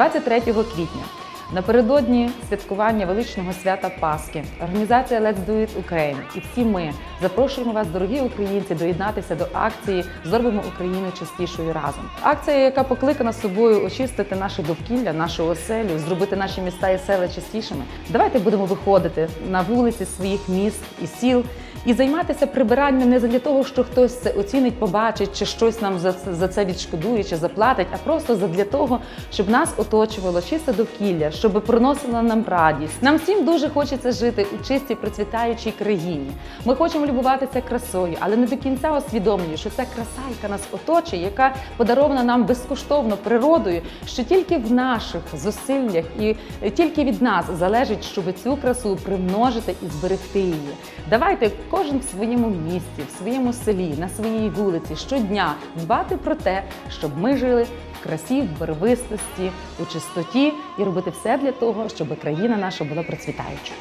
23 квітня. Напередодні святкування величного свята Пасхи організація Let's Do It Ukraine і всі ми запрошуємо вас, дорогі українці, доєднатися до акції Зробимо Україну чистішою разом. Акція, яка покликана собою очистити наше довкілля, нашу оселю, зробити наші міста і села чистішими. Давайте будемо виходити на вулиці своїх міст і сіл і займатися прибиранням не для того, що хтось це оцінить, побачить, чи щось нам за це, за це відшкодує, чи заплатить, а просто для того, щоб нас оточувало чисте довкілля, щоб приносило нам радість. Нам всім дуже хочеться жити у чистій процвітаючій країні. Ми хочемо любуватися красою, але не до кінця усвідомлюю, що ця краса, яка нас оточує, яка подарована нам безкоштовно природою, що тільки в наших зусиллях і тільки від нас залежить, щоб цю красу примножити і зберегти її. Давайте кожен в своєму місті, в своєму селі, на своїй вулиці щодня дбати про те, щоб ми жили в красі, в барвистості, у чистоті і робити все для того, щоб країна наша була процвітаючою.